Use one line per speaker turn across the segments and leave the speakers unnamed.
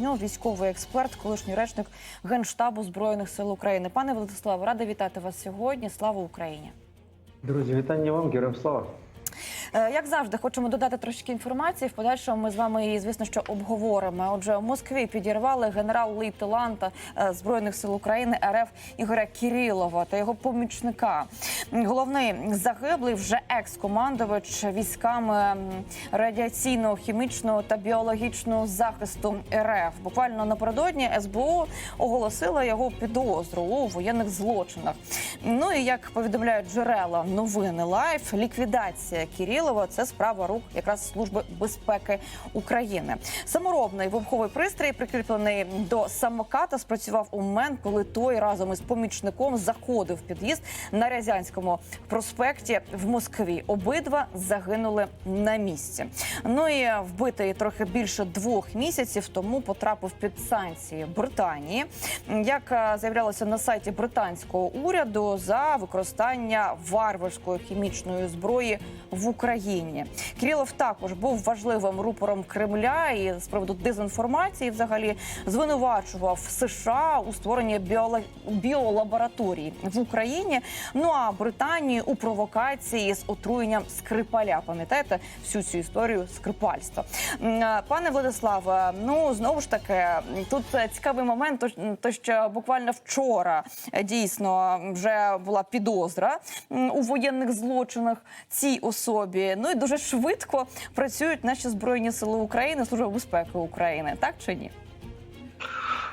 Нього військовий експерт, колишній речник Генштабу Збройних сил України. Пане Владиславе, рада вітати вас сьогодні. Слава Україні!
Друзі, вітання вам, героям слава.
Е, Як завжди, хочемо додати трошки інформації. В подальшому ми з вами її, звісно, що обговоримо. Отже, у Москві підірвали генерал-лейтенанта е, збройних сил України РФ Ігоря Кірілова та його помічника. Головний загиблий вже екс-командувач військами радіаційного, хімічного та біологічного захисту РФ. Буквально напередодні СБУ оголосила його підозру у воєнних злочинах. Ну і як повідомляють джерела новини Лайф, ліквідація Кірілова це справа рук якраз служби безпеки України. Саморобний вибуховий пристрій, прикріплений до самоката, спрацював у момент, коли той разом із помічником заходив під'їзд на Рязанському проспекті в Москві. Обидва загинули на місці. Ну і вбитий трохи більше двох місяців тому потрапив під санкції Британії. Як е, заявлялося на сайті британського уряду за використання варварської хімічної зброї в Україні. Кирилов також був важливим рупором Кремля і з приводу дезінформації, взагалі звинувачував США у створенні біоло- біолабораторій в Україні. Ну а Британії у провокації з отруєнням Скрипаля. Пам'ятаєте всю цю історію скрипальства? Пане Владиславе, ну знову ж таки, тут цікавий момент, то що буквально вчора е, дійсно вже була підозра у воєнних злочинах цій особі. Ну і дуже швидко працюють наші збройні сили України, служба безпеки України, так чи ні?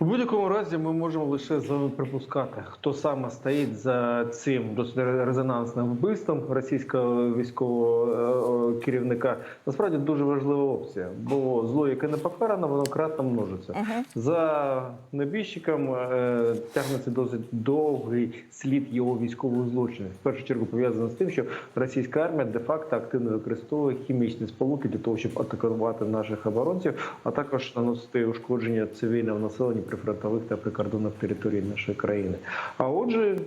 У будь-якому разі ми можемо лише з вами припускати, хто саме стоїть за цим досить резонансним вбивством російського військового е, керівника. Насправді дуже важлива опція, бо зло, яке не покарано, воно кратно множиться. За небіжчиком е, тягнеться досить довгий слід його військових злочинів. В першу чергу пов'язано з тим, що російська армія де-факто активно використовує хімічні сполуки для того, щоб атакувати наших оборонців, а також наносити ушкодження цивільного населення прифронтових та прикордонних територій нашої країни. А отже,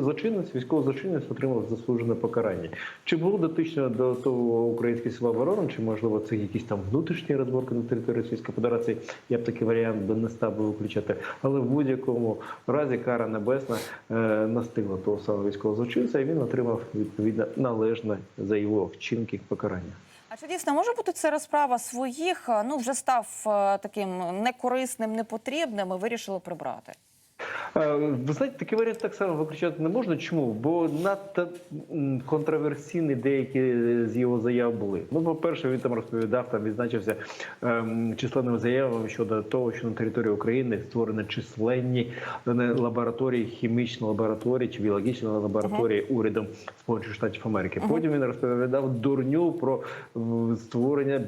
злочинець, військовий злочинець отримав заслужене покарання. Чи було дотично до того українські сили оборони, чи можливо це якісь там внутрішні розборки на території Російської Федерації? Я б такий варіант би не став би виключати. Але в будь-якому разі кара небесна е, настигла того самого військового злочинця, і він отримав відповідно належне за його вчинки покарання.
А чи дійсно може бути це розправа своїх? е, Ну вже став е, таким некорисним, непотрібним і вирішили прибрати.
Е, Ви знаєте, такий варіант так само виключати не можна. Чому? Бо надто контроверсійні деякі з його заяв були. Ну, по-перше, він там розповідав, там відзначився ем, численними заявами щодо того, що на території України створені численні е, лабораторії, хімічні лабораторії чи біологічні лабораторії урядом Сполучених Штатів Америки. Потім він розповідав дурню про створення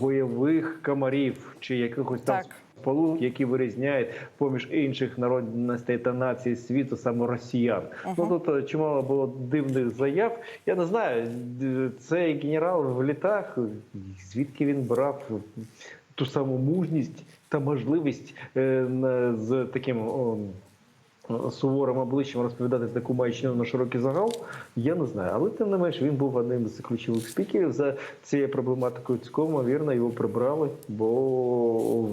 бойових комарів чи якихось там Сполук, які вирізняють поміж інших народностей та націй світу саме росіян. Ну тут е, чимало було дивних заяв. Я не знаю, цей генерал в літах, звідки він брав ту саму мужність та можливість е, з таким. Суворим обличчям розповідати таку маячню на широкий загал, я не знаю. Але тим не менш він був одним з ключових спікерів за цією проблематикою. Цілком вірно його прибрали, бо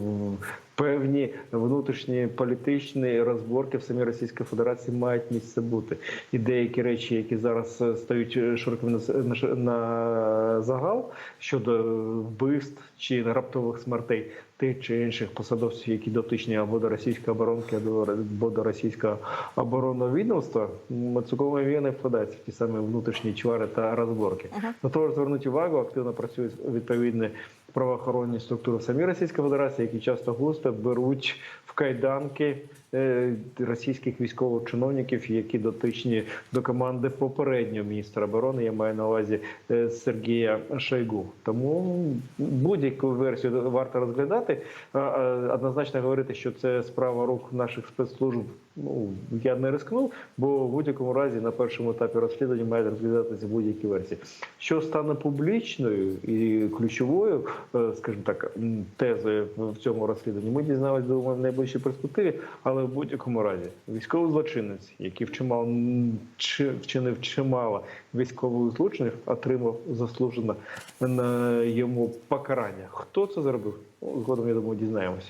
певні внутрішні політичні розборки в самій Російській Федерації мають місце бути. І деякі речі, які зараз е, стають широкими на, с- на загал щодо вбивств чи раптових смертей тих чи інших посадовців, які дотичні або до російської оборонки, або до- російського оборонного відомства, м, цілком вірно вкладаються в ті самі внутрішні чвари та розборки. На того ж звернуть увагу, активно працюють відповідні правоохоронні структури в самій Російській Федерації, які часто густо беруть в кайданки російських військових чиновників, які дотичні до команди попереднього міністра оборони. Я маю на увазі е, Сергія Шойгу. Тому будь-яку версію варто розглядати. Однозначно говорити, що це справа рук наших спецслужб. Ну я не рискнув, бо в будь-якому разі на першому етапі розслідування мають розглядатися будь-які версії. Що стане публічною і ключовою, е, скажімо так, тезою в цьому розслідуванні, ми думаю, в найближчій перспективі. Але в будь-якому разі військовий злочинець, який вчимав чи вчинив чимало військових злочинів, отримав заслужено на йому покарання. Хто це зробив? Згодом, я думаю, дізнаємося.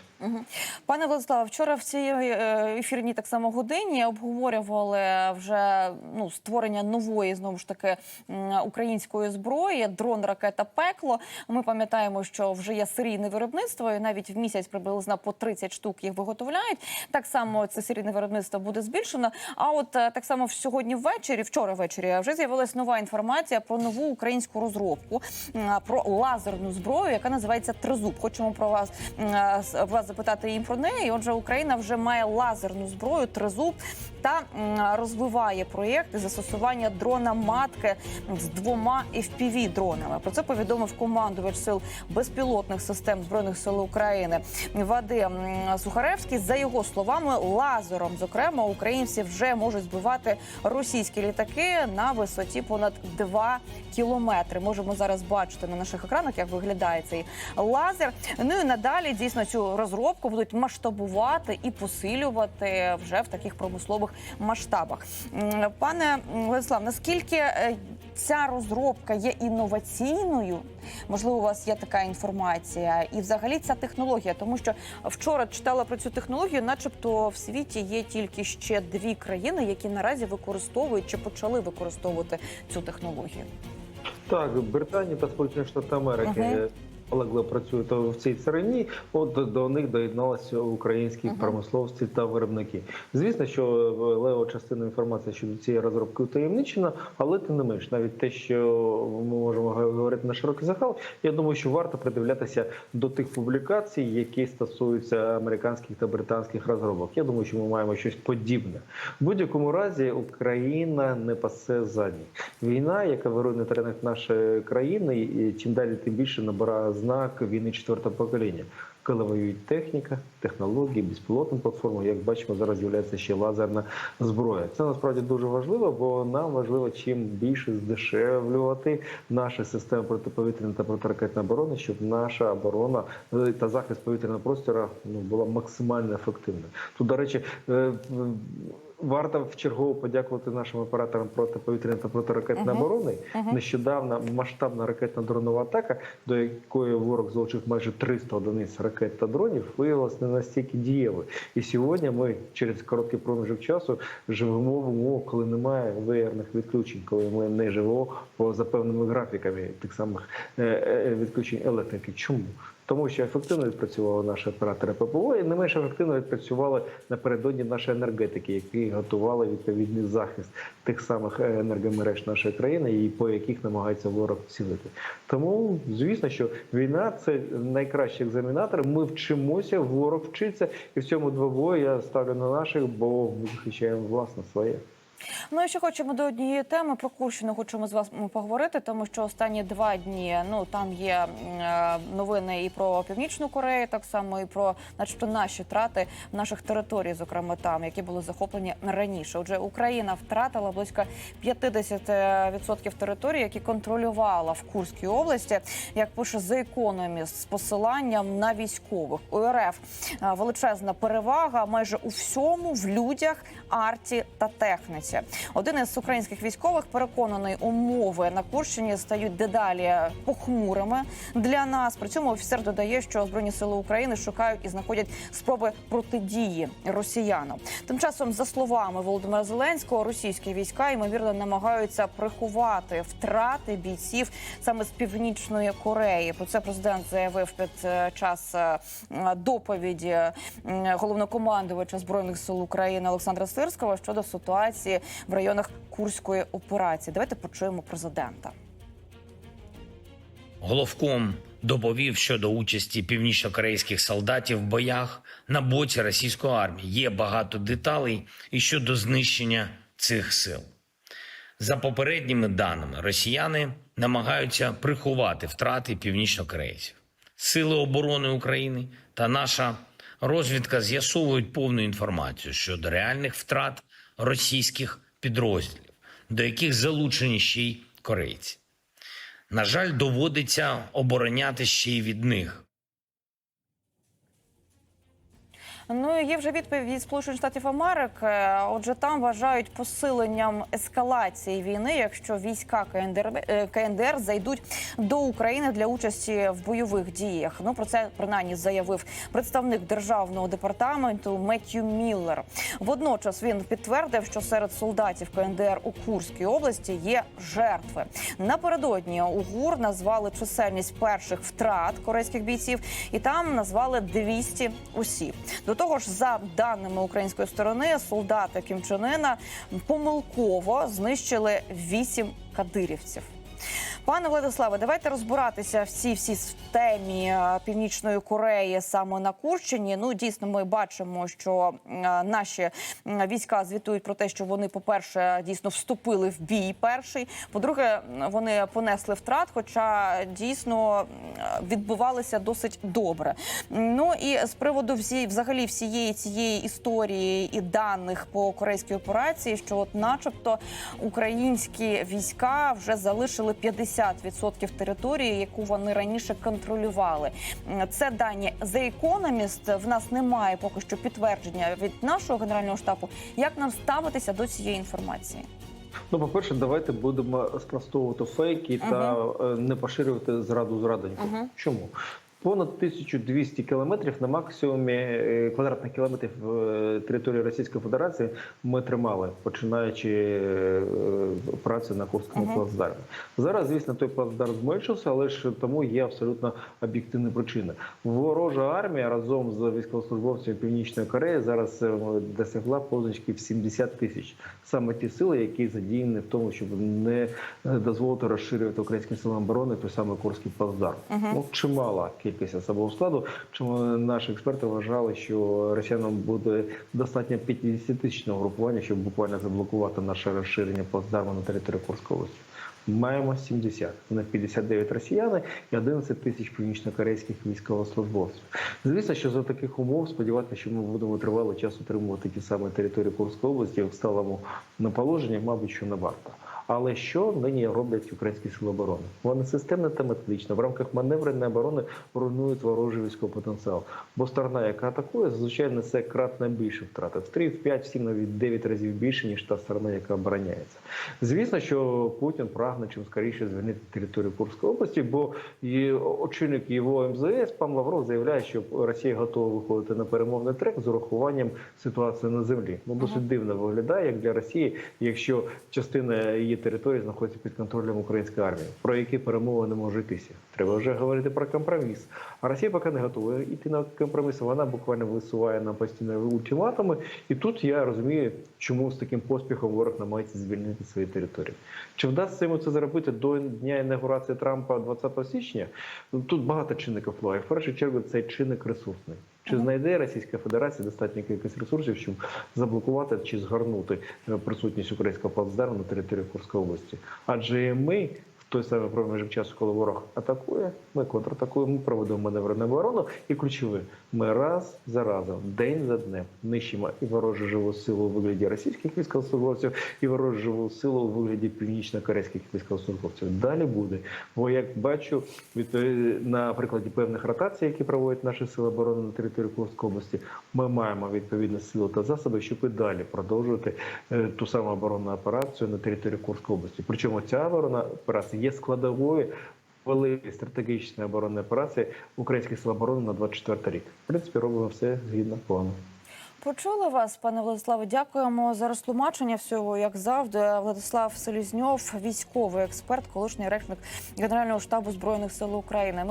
Пане Владиславе, вчора в цій е, ефірній так само годині обговорювали вже ну створення нової знову ж таки української зброї, дрон, ракета, пекло. Ми пам'ятаємо, що вже є серійне виробництво, і навіть в місяць приблизно по 30 штук їх виготовляють. Так само це серійне виробництво буде збільшено. А от е, так само сьогодні ввечері, вчора ввечері, вже з'явилась нова інформація про нову українську розробку, про лазерну зброю, яка називається Тризуб. Хочемо про вас е, вас запитати їм про неї. Отже, Україна вже має лазерну зброю Тризуб та розвиває проєкти застосування дрона матки з двома fpv дронами. Про це повідомив командувач сил безпілотних систем збройних сил України Вадим Сухаревський. За його словами, лазером, зокрема, українці вже можуть збивати російські літаки на висоті понад 2 кілометри. Можемо зараз бачити на наших екранах, як виглядає цей лазер. Ну і надалі дійсно цю розробку будуть масштабувати і посилювати вже в таких промислових масштабах. Пане Владислав, наскільки е, ця розробка є інноваційною? Можливо, у вас є така інформація, і взагалі ця технологія, тому що вчора читала про цю технологію, начебто в світі є тільки ще дві країни, які наразі використовують чи почали використовувати цю технологію.
Так, Британія та Сполучені Штати Америки
Мгм.
Полегли працюють в цій царині. От до них доєдналися українські
Мгм.
промисловці та виробники. Звісно, що лева частина інформації щодо цієї розробки утаємничена, але тим не менш, навіть те, що ми можемо говорити на широкий загал, я думаю, що варто придивлятися до тих публікацій, які стосуються американських та британських розробок. Я думаю, що ми маємо щось подібне. В будь-якому разі Україна не пасе задні. Війна, яка вирує на теренах нашої країни, і чим далі, тим більше набирає знак війни четвертого покоління. Коли воюють техніка, технології, безпілотні платформи, як бачимо, зараз з'являється ще лазерна зброя. Це насправді дуже важливо, бо нам важливо чим більше здешевлювати наші системи протиповітряної та протиракетної оборони, щоб наша оборона е, та захист повітряного простору ну, була максимально ефективною. Тут, до речі, е, Варто вчергово подякувати нашим операторам протиповітряної та протиракетної
Мгм.
оборони.
Мгм.
Нещодавно масштабна ракетна дронова атака, до якої ворог залучив майже 300 одиниць ракет та дронів, виявилася не настільки дієвою. І сьогодні ми через короткий проміжок часу живемо в умовах, коли немає виярних відключень, коли ми не живемо по за певними графіками тих самих е, е, відключень електрики. Чому? Тому що ефективно відпрацювали наші оператори ППО, і не менш ефективно відпрацювали напередодні наші енергетики, які готували відповідний захист тих самих е, енергомереж нашої країни, і по яких намагається ворог цілити. Тому звісно, що війна це найкращий екзаменатор. Ми вчимося, ворог вчиться, і в цьому двобої я ставлю на наших, бо ми захищаємо власне своє.
Ну і ще хочемо до однієї теми про Курщину. Хочемо з вас поговорити, тому що останні два дні ну там є е, новини і про північну Корею, так само і про, начебто, наші втрати наших територій, зокрема там, які були захоплені раніше. Отже, Україна втратила близько 50% території, які контролювала в Курській області, як пише The Economist, з посиланням на військових у РФ е, величезна перевага майже у всьому в людях, арті та техніці. Один із українських військових переконаний, умови на Курщині стають дедалі похмурими для нас. При цьому офіцер додає, що збройні сили України шукають і знаходять спроби протидії росіянам. Тим часом, за словами Володимира Зеленського, російські війська ймовірно намагаються приховати втрати бійців саме з північної Кореї. Про це президент заявив під е, час е, доповіді головнокомандувача збройних сил України Олександра Сирського щодо ситуації в районах Курської операції. Давайте почуємо президента.
Головком доповів щодо участі північнокорейських солдатів в боях на боці російської армії. Є багато деталей і щодо знищення цих сил. За попередніми даними, росіяни намагаються приховати втрати північнокорейців. Сили оборони України та наша розвідка з'ясовують повну інформацію щодо реальних втрат російських підрозділів, до яких залучені ще й корейці. На жаль, доводиться обороняти ще й від них.
Ну є вже відповідь від Сполучених Штатів Америки. Отже, там вважають посиленням ескалації війни, якщо війська КНДР, е, КНДР зайдуть до України для участі в бойових діях. Ну про це принаймні заявив представник державного департаменту Меттью Міллер. Водночас він підтвердив, що серед солдатів КНДР у Курській області є жертви. Напередодні у ГУР назвали чисельність перших втрат корейських бійців, і там назвали 200 осіб. До того ж, за даними української сторони, солдати Кімчонина помилково знищили вісім кадирівців. Пане Владиславе, давайте розбиратися всі всі в темі е, північної Кореї саме на Курщині. Ну дійсно, ми бачимо, що е, наші війська звітують про те, що вони, по-перше, дійсно вступили в бій перший. По-друге, вони понесли втрат, хоча дійсно відбувалися досить добре. Ну і з приводу всі, взагалі всієї цієї історії і даних по корейській операції, що, от, начебто, українські війська вже залишили 50% території, яку вони раніше контролювали. Це дані The Economist. В нас немає поки що підтвердження від нашого генерального штабу. Як нам ставитися до цієї інформації?
Ну, по-перше, давайте будемо спростовувати фейки та е, не поширювати зраду зрадоньку.
-huh.
Чому? Понад 1200 кілометрів на максимумі е, квадратних кілометрів е, території Російської Федерації ми тримали, починаючи е, працю на Курському
Мгм.
плацдармі. Зараз, звісно, той плацдарм зменшився, але ж тому є абсолютно об'єктивні причини. Ворожа армія разом з військовослужбовцями Північної Кореї зараз досягла позначки в 70 тисяч. Саме ті сили, які задіяні в тому, щоб не дозволити розширювати українським силам оборони той самий Курський плацдарм.
Мгм.
Ну, чимала кількість особового складу. Чому наші експерти вважали, що росіянам буде достатньо 50-тисячного групування, щоб буквально заблокувати наше розширення плацдарму на території Курської області. Маємо 70. На 59 росіяни і 11 тисяч північнокорейських військовослужбовців. Звісно, що за таких умов сподіватися, що ми будемо тривалий час утримувати ті самі території Курської області в сталому на положенні, мабуть, що не варто. Але що нині роблять українські сили оборони? Вони системно та методично в рамках маневреної оборони руйнують ворожий військовий потенціал. Бо сторона, яка атакує, зазвичай несе кратно більше втрати. В 3, в 5, в 7, навіть 9 разів більше, ніж та сторона, яка обороняється. Звісно, що Путін прагне чим скоріше звільнити територію Курської області, бо і очільник його МЗС пан Лавров заявляє, що Росія готова виходити на перемовний трек з урахуванням ситуації на землі. Ну досить дивно виглядає як для Росії, якщо частина її території знаходиться під контролем української армії, про які перемови не може йтися. Треба вже говорити про компроміс. А Росія поки не готова йти на компроміс. Вона буквально висуває нам постійно ультиматуми. І тут я розумію, чому з таким поспіхом ворог намагається звільнити свої території. Чи вдасться йому це зробити до дня інаугурації Трампа 20 січня? Ну, Тут багато чинників впливає. В першу чергу цей чинник ресурсний. Чи знайде Російська Федерація достатньо кількість ресурсів, щоб заблокувати чи згорнути е, присутність українського плацдарму на території Курської області? Адже ми той самий проміжок часу, коли ворог атакує, ми контратакуємо, ми проводимо маневрену оборону. І ключове, ми раз за разом, день за днем, нищимо і ворожу живу силу у вигляді російських військовослужбовців, і ворожу живу силу у вигляді північно-корейських військовослужбовців. Далі буде. Бо як бачу, відповідь на прикладі певних ротацій, які проводять наші сили оборони на території Курської області, ми маємо відповідну силу та засоби, щоб і далі продовжувати е, ту саму оборонну операцію на території Курської області. Причому ця оборонна операція є складовою великої стратегічної оборонної операції українських сил оборони на 24 рік. В принципі, робимо все згідно плану.
Почули вас, пане Владиславе. Дякуємо за розтлумачення всього, як завжди. Владислав Селізньов, військовий експерт, колишній речник Генерального штабу збройних сил України. Ми